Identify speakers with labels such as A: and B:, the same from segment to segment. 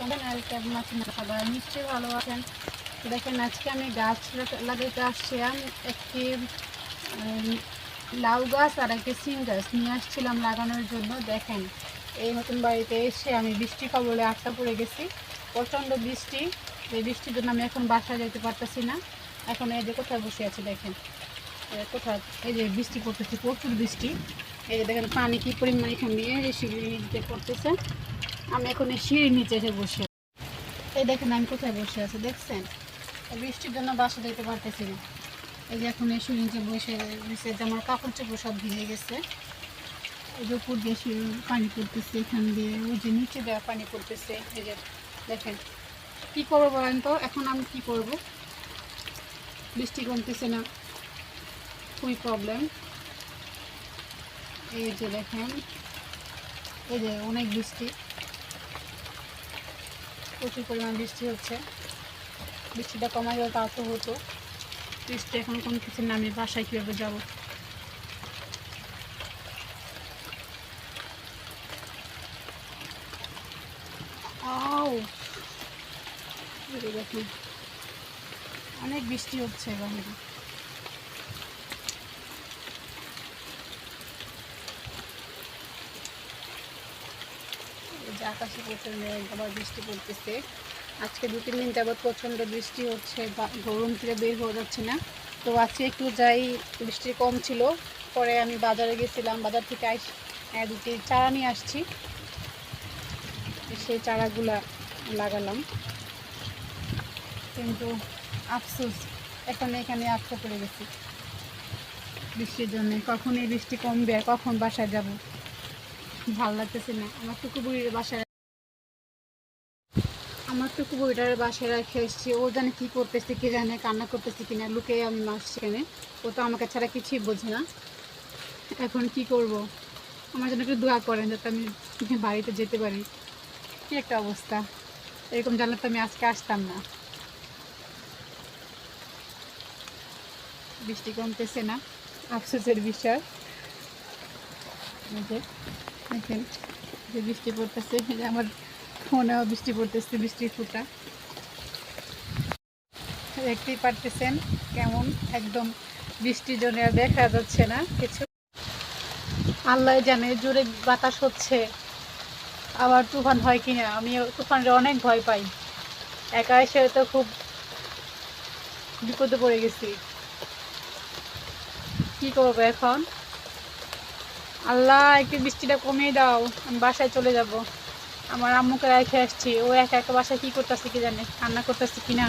A: আর কেমন আছেন সবাই? নিশ্চয়ই ভালো আছেন। দেখেন, আজকে আমি গাছ লাগা- লাগাইতে আসছিলাম একটি লাউ গাছ আর একটি সিম গাছ নিয়ে আসছিলাম লাগানোর জন্য। দেখেন, এই নতুন বাড়িতে এসে আমি বৃষ্টি কবলে আটকা পড়ে গেছি। প্রচণ্ড বৃষ্টি। এই বৃষ্টির জন্য আমি এখন বাসায় যেতে পারতেছি না। এখন এই যে কোথায় বসে আছি, দেখেন। কোথায়? এই যে বৃষ্টি পড়তেছে, প্রচুর বৃষ্টি। এই যে দেখেন, পানি কি পরিমাণ এখান দিয়ে এই যে সিঁড়ির পড়তেছে। আমি এখন এই সিঁড়ির নিচে এসে বসে এই দেখেন, আমি কোথায় বসে আছি, দেখছেন? বৃষ্টির জন্য বাসা যেতে পারতেছি না। এই যে এখন এই সিঁড়ির নিচে বসে নিচে যে আমার কাপড় চোপড় সব ভিজে গেছে। এই যে উপর দিয়ে পানি পড়তেছে, এখান দিয়ে ওই যে নিচে দেওয়া পানি পড়তেছে। এই যে দেখেন, কী করব বলেন তো? এখন আমি কি করব? বৃষ্টি কমতেছে না, খুবই প্রবলেম এই যে দেখেন, এই যে অনেক বৃষ্টি। প্রচুর পরিমাণ বৃষ্টি হচ্ছে। বৃষ্টিটা কমা গেলে তাও তো হতো। বৃষ্টি এখন কোনো কিছু নামে বাসায় কীভাবে যাব? অনেক বৃষ্টি হচ্ছে বাহিরে যে আকাশে প্রচুর মেঘ আবার বৃষ্টি পড়তেছে। আজকে দু তিন দিন যাবৎ প্রচণ্ড বৃষ্টি হচ্ছে গরম থেকে বের হয়ে যাচ্ছে না। তো আজকে একটু যাই বৃষ্টি কম ছিল। পরে আমি বাজারে গেছিলাম বাজার থেকে হ্যাঁ, দুটি চারা নিয়ে আসছি। সেই চারাগুলা লাগালাম। কিন্তু আফসোস এখন এখানে আটকা পড়ে গেছি। বৃষ্টির জন্য কখন এই বৃষ্টি কমবে আর কখন বাসায় যাব? ভালো লাগতেছে না। আমার টুকু বুড়ির বাসায় আমার টুকু বুড়িটার বাসায় রেখে এসেছি। ও জানে কী করতেছে, কে জানে কান্না করতেছে কিনা। লুকে আমি মাস সেখানে ও তো আমাকে ছাড়া কিছুই বোঝে না। এখন কি করব? আমার জন্য একটু দোয়া করেন যাতে আমি বাড়িতে যেতে পারি। কি একটা অবস্থা। এরকম জানলে তো আমি আজকে আসতাম না। বৃষ্টি কমতেছে না। আফসোসের বিষয়। দেখেন যে বৃষ্টি পড়তেছে আমার ফোনেও বৃষ্টি পড়তেছে, বৃষ্টির ফুটা। দেখতেই পারতেছেন কেমন একদম বৃষ্টির জন্য আর দেখা যাচ্ছে না কিছু। আল্লাহ জানে জোরে বাতাস হচ্ছে। আবার তুফান হয় কিনা, আমি তুফানের অনেক ভয় পাই। একা এসে তো খুব বিপদে পড়ে গেছি। কি করব এখন? আল্লাহ, একটু বৃষ্টিটা কমিয়ে দাও, আমি বাসায় চলে যাব। আমার আম্মুকে রেখে আসছি, ও একা একা বাসায় কী করতেছে কি জানে, কান্না করতেছে কি না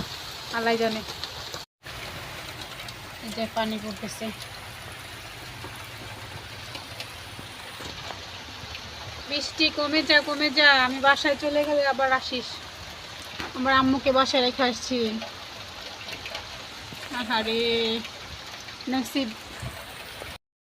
A: আল্লাহ জানে। এই যে পানি পড়তেছে। বৃষ্টি কমে যা কমে যা, আমি বাসায় চলে গেলে আবার আসিস। আমার আম্মুকে বাসায় রেখে আসছি। আহারে, নসিব।